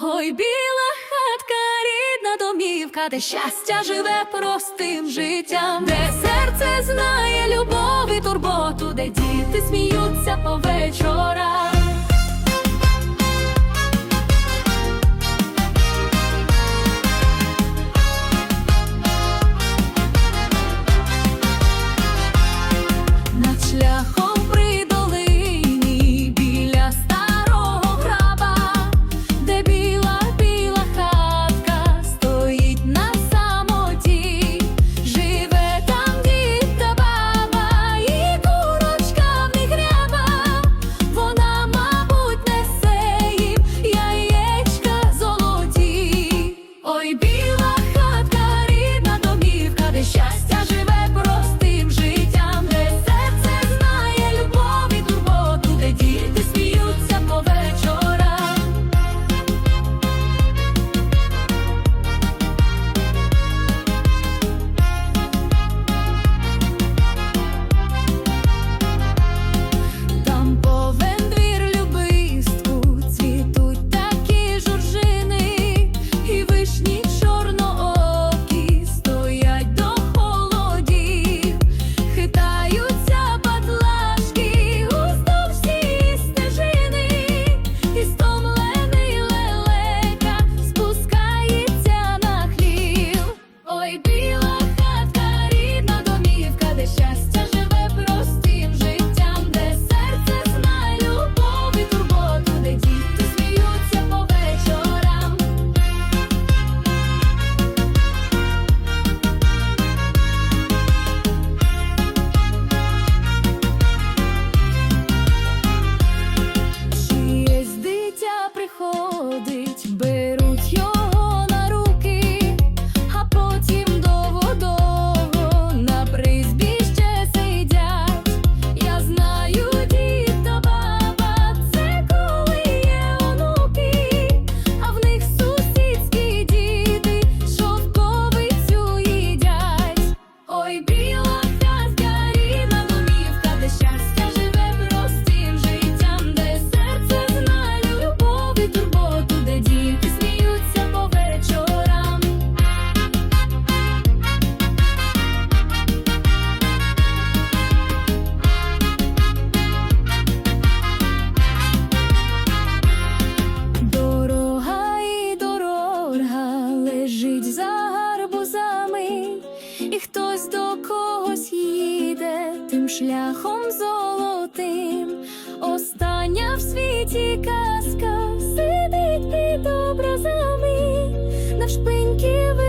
Ой, біла хатка, рідна домівка, де щастя живе простим життям, де серце знає любов і турботу, де діти сміються по вечорах. baby. і хтось до когось їде тим шляхом золотим, остання в світі казка сидить під образами на шпиньки.